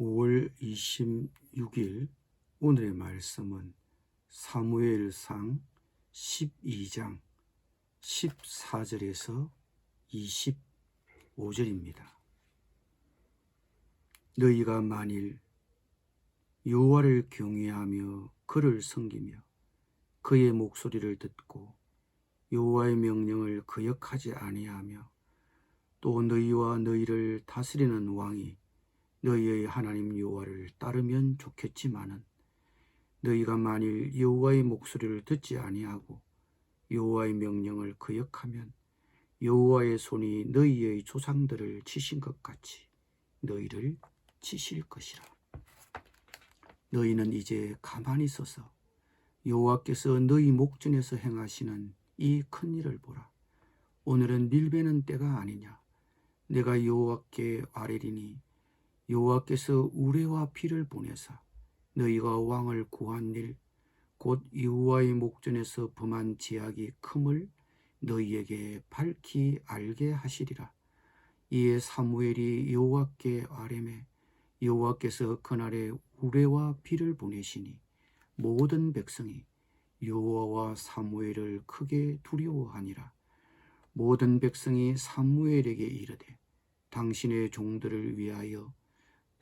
5월 26일 오늘의 말씀은 사무엘상 12장 14절에서 25절입니다. 너희가 만일 여호와를 경외하며 그를 섬기며 그의 목소리를 듣고 여호와의 명령을 거역하지 아니하며 또 너희와 너희를 다스리는 왕이 너희의 하나님 여호와를 따르면 좋겠지만은 너희가 만일 여호와의 목소리를 듣지 아니하고 여호와의 명령을 거역하면 여호와의 손이 너희의 조상들을 치신 것 같이 너희를 치실 것이라. 너희는 이제 가만히 서서 여호와께서 너희 목전에서 행하시는 이 큰 일을 보라. 오늘은 밀베는 때가 아니냐. 내가 여호와께 아뢰리니 여호와께서 우레와 피를 보내사 너희가 왕을 구한 일 곧 여호와의 목전에서 범한 제약이 큼을 너희에게 밝히 알게 하시리라. 이에 사무엘이 여호와께 아뢰매 여호와께서 그날에 우레와 비를 보내시니 모든 백성이 여호와와 사무엘을 크게 두려워하니라. 모든 백성이 사무엘에게 이르되 당신의 종들을 위하여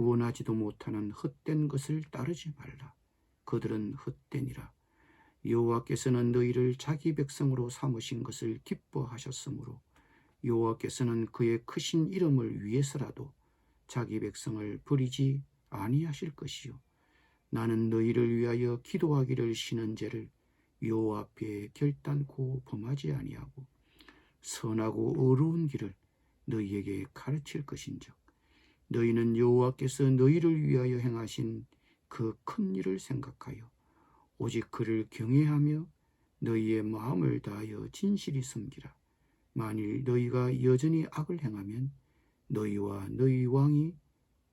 구원하지도 못하는 헛된 것을 따르지 말라. 그들은 헛되니라. 여호와께서는 너희를 자기 백성으로 삼으신 것을 기뻐하셨으므로 여호와께서는 그의 크신 이름을 위해서라도 자기 백성을 버리지 아니하실 것이요 나는 너희를 위하여 기도하기를 쉬는 죄를 여호와 앞에 결단코 범하지 아니하고 선하고 어려운 길을 너희에게 가르칠 것인즉 너희는 여호와께서 너희를 위하여 행하신 그 큰 일을 생각하여 오직 그를 경외하며 너희의 마음을 다하여 진실이 섬기라 만일 너희가 여전히 악을 행하면 너희와 너희 왕이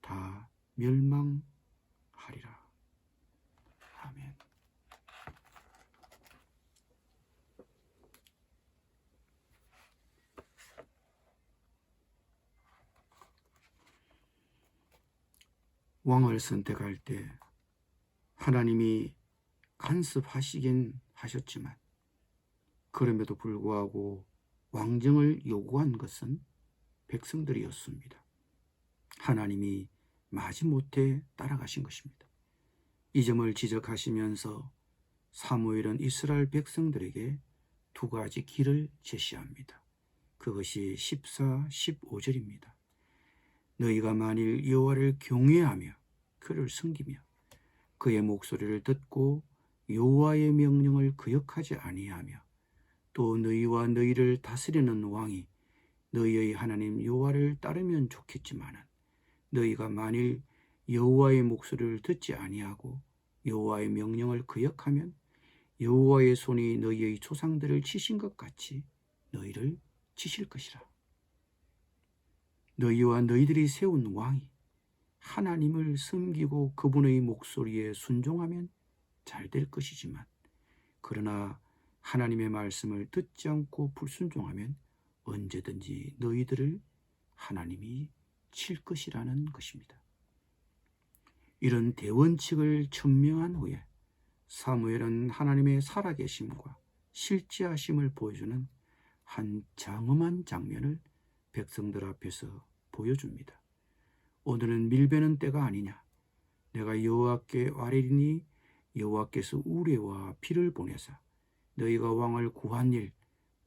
다 멸망하리라. 아멘. 왕을 선택할 때 하나님이 간섭하시긴 하셨지만 그럼에도 불구하고 왕정을 요구한 것은 백성들이었습니다. 하나님이 마지못해 따라가신 것입니다. 이 점을 지적하시면서 사무엘은 이스라엘 백성들에게 두 가지 길을 제시합니다. 그것이 14, 15절입니다. 너희가 만일 여호와를 경외하며 그를 섬기며 그의 목소리를 듣고 여호와의 명령을 거역하지 아니하며 또 너희와 너희를 다스리는 왕이 너희의 하나님 여호와를 따르면 좋겠지만은 너희가 만일 여호와의 목소리를 듣지 아니하고 여호와의 명령을 거역하면 여호와의 손이 너희의 조상들을 치신 것 같이 너희를 치실 것이라. 너희와 너희들이 세운 왕이 하나님을 섬기고 그분의 목소리에 순종하면 잘 될 것이지만 그러나 하나님의 말씀을 듣지 않고 불순종하면 언제든지 너희들을 하나님이 칠 것이라는 것입니다. 이런 대원칙을 천명한 후에 사무엘은 하나님의 살아계심과 실제하심을 보여주는 한 장엄한 장면을 백성들 앞에서 보여줍니다. 오늘은 밀베는 때가 아니냐. 내가 여호와께 아뢰리니 여호와께서 우레와 피를 보내사 너희가 왕을 구한 일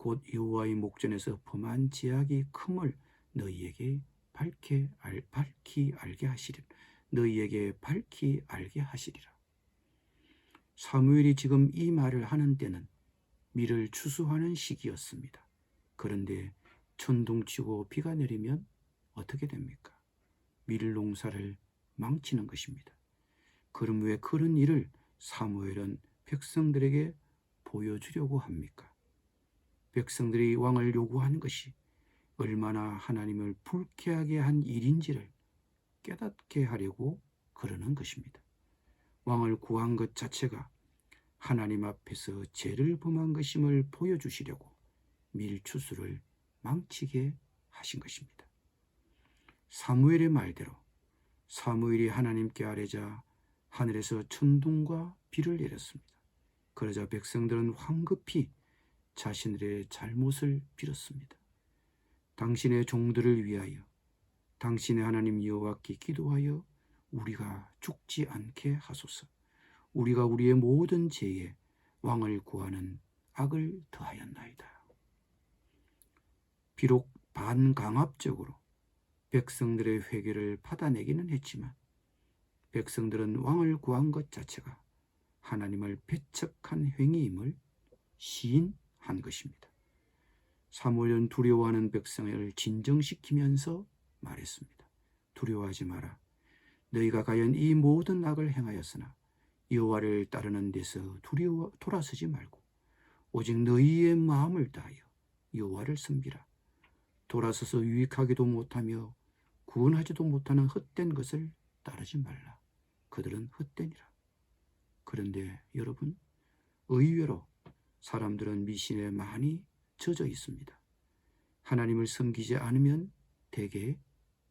곧 여호와의 목전에서 범한 제약이 큼을 너희에게 밝게 알, 밝히 알게 하시리라. 너희에게 밝히 알게 하시리라. 사무엘이 지금 이 말을 하는 때는 밀을 추수하는 시기였습니다. 그런데 천둥치고 비가 내리면 어떻게 됩니까? 밀 농사를 망치는 것입니다. 그럼 왜 그런 일을 사무엘은 백성들에게 보여주려고 합니까? 백성들이 왕을 요구한 것이 얼마나 하나님을 불쾌하게 한 일인지를 깨닫게 하려고 그러는 것입니다. 왕을 구한 것 자체가 하나님 앞에서 죄를 범한 것임을 보여주시려고 밀추수를 망치게 하신 것입니다. 사무엘의 말대로 사무엘이 하나님께 아뢰자 하늘에서 천둥과 비를 내렸습니다. 그러자 백성들은 황급히 자신들의 잘못을 빌었습니다. 당신의 종들을 위하여 당신의 하나님 여호와께 기도하여 우리가 죽지 않게 하소서. 우리가 우리의 모든 죄에 왕을 구하는 악을 더하였나이다. 비록 반강압적으로 백성들의 회개를 받아내기는 했지만 백성들은 왕을 구한 것 자체가 하나님을 배척한 행위임을 시인한 것입니다. 사무엘은 두려워하는 백성을 진정시키면서 말했습니다. 두려워하지 마라. 너희가 과연 이 모든 악을 행하였으나 여호와를 따르는 데서 두려워 돌아서지 말고 오직 너희의 마음을 다하여 여호와를 섬기라. 돌아서서 유익하기도 못하며 구원하지도 못하는 헛된 것을 따르지 말라. 그들은 헛되니라. 그런데 여러분, 의외로 사람들은 미신에 많이 젖어 있습니다. 하나님을 섬기지 않으면 대개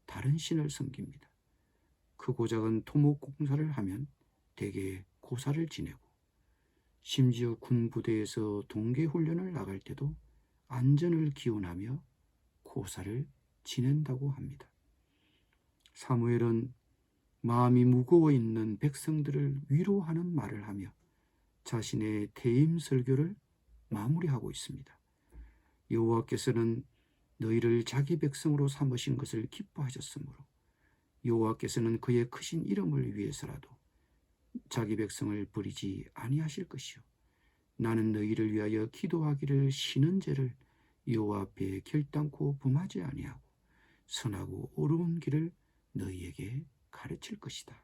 다른 신을 섬깁니다. 크고 작은 토목 공사를 하면 대개 고사를 지내고 심지어 군 부대에서 동계 훈련을 나갈 때도 안전을 기원하며 고사를 지낸다고 합니다. 사무엘은 마음이 무거워 있는 백성들을 위로하는 말을 하며 자신의 퇴임 설교를 마무리하고 있습니다. 여호와께서는 너희를 자기 백성으로 삼으신 것을 기뻐하셨으므로 여호와께서는 그의 크신 이름을 위해서라도 자기 백성을 버리지 아니하실 것이요 나는 너희를 위하여 기도하기를 쉬는 죄를 여호와 앞에 결단코 범하지 아니하고 선하고 어려운 길을 너희에게 가르칠 것이다.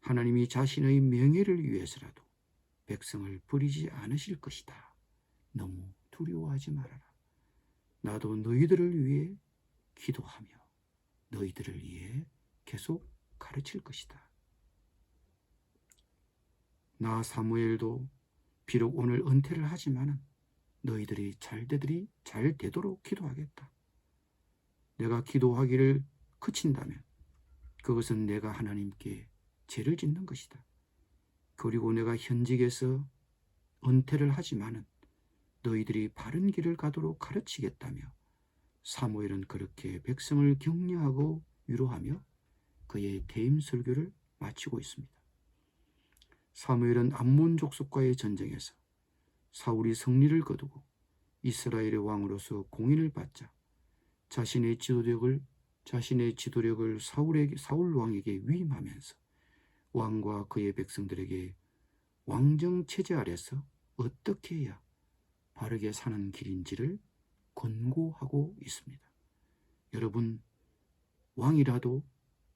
하나님이 자신의 명예를 위해서라도 백성을 버리지 않으실 것이다. 너무 두려워하지 말아라. 나도 너희들을 위해 기도하며 너희들을 위해 계속 가르칠 것이다. 나 사무엘도 비록 오늘 은퇴를 하지만은 너희들이 잘 되들이 잘 되도록 기도하겠다. 내가 기도하기를 그친다면 그것은 내가 하나님께 죄를 짓는 것이다. 그리고 내가 현직에서 은퇴를 하지만은 너희들이 바른 길을 가도록 가르치겠다며 사무엘은 그렇게 백성을 격려하고 위로하며 그의 대임 설교를 마치고 있습니다. 사무엘은 암몬 족속과의 전쟁에서 사울이 승리를 거두고 이스라엘의 왕으로서 공인을 받자 자신의 지도력을 자신의 지도력을 사울에게 사울 왕에게 위임하면서 왕과 그의 백성들에게 왕정 체제 아래서 어떻게 해야 바르게 사는 길인지를 권고하고 있습니다. 여러분, 왕이라도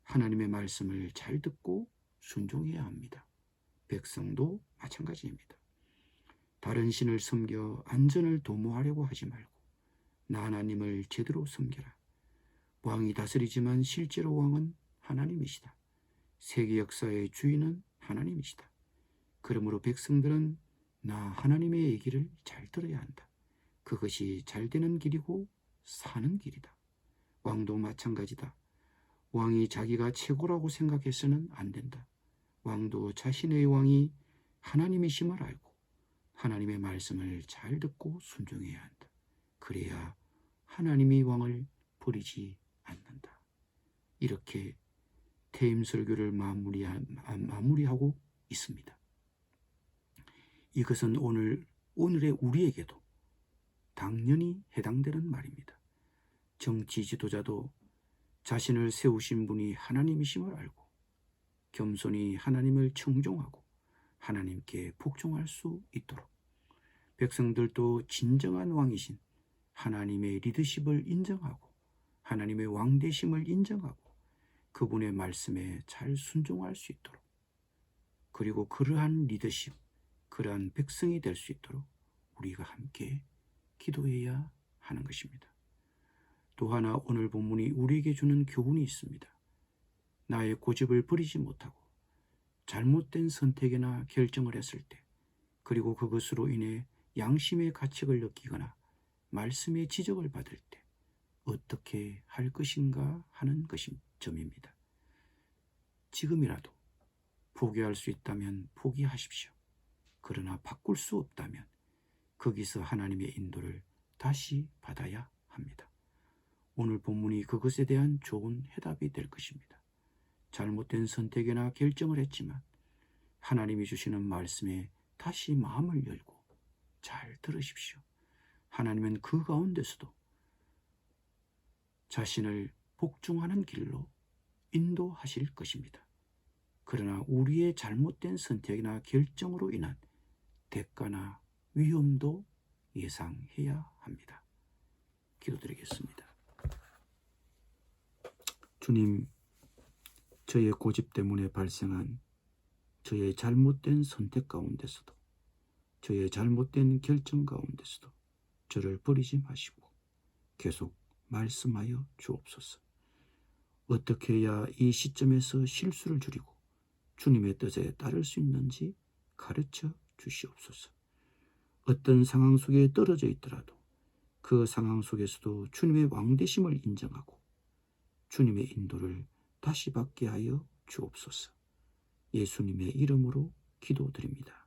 하나님의 말씀을 잘 듣고 순종해야 합니다. 백성도 마찬가지입니다. 다른 신을 섬겨 안전을 도모하려고 하지 말고 나 하나님을 제대로 섬겨라. 왕이 다스리지만 실제로 왕은 하나님이시다. 세계 역사의 주인은 하나님이시다. 그러므로 백성들은 나 하나님의 얘기를 잘 들어야 한다. 그것이 잘 되는 길이고 사는 길이다. 왕도 마찬가지다. 왕이 자기가 최고라고 생각해서는 안 된다. 왕도 자신의 왕이 하나님이심을 알고 하나님의 말씀을 잘 듣고 순종해야 한다. 그래야 하나님이 왕을 버리지. 이렇게 퇴임 설교를 마무리하고 있습니다. 이것은 오늘 오늘의 우리에게도 당연히 해당되는 말입니다. 정치 지도자도 자신을 세우신 분이 하나님이심을 알고 겸손히 하나님을 청종하고 하나님께 복종할 수 있도록 백성들도 진정한 왕이신 하나님의 리더십을 인정하고 하나님의 왕대심을 인정하고 그분의 말씀에 잘 순종할 수 있도록 그리고 그러한 리더십, 그러한 백성이 될 수 있도록 우리가 함께 기도해야 하는 것입니다. 또 하나 오늘 본문이 우리에게 주는 교훈이 있습니다. 나의 고집을 버리지 못하고 잘못된 선택이나 결정을 했을 때 그리고 그것으로 인해 양심의 가책을 느끼거나 말씀의 지적을 받을 때 어떻게 할 것인가 하는 것임 점입니다. 지금이라도 포기할 수 있다면 포기하십시오. 그러나 바꿀 수 없다면 거기서 하나님의 인도를 다시 받아야 합니다. 오늘 본문이 그것에 대한 좋은 해답이 될 것입니다. 잘못된 선택이나 결정을 했지만 하나님이 주시는 말씀에 다시 마음을 열고 잘 들으십시오. 하나님은 그 가운데서도 자신을 복종하는 길로 인도하실 것입니다. 그러나 우리의 잘못된 선택이나 결정으로 인한 대가나 위험도 예상해야 합니다. 기도드리겠습니다. 주님, 저의 고집 때문에 발생한 저의 잘못된 선택 가운데서도 저의 잘못된 결정 가운데서도 저를 버리지 마시고 계속 말씀하여 주옵소서. 어떻게 해야 이 시점에서 실수를 줄이고 주님의 뜻에 따를 수 있는지 가르쳐 주시옵소서. 어떤 상황 속에 떨어져 있더라도 그 상황 속에서도 주님의 왕대심을 인정하고 주님의 인도를 다시 받게 하여 주옵소서. 예수님의 이름으로 기도드립니다.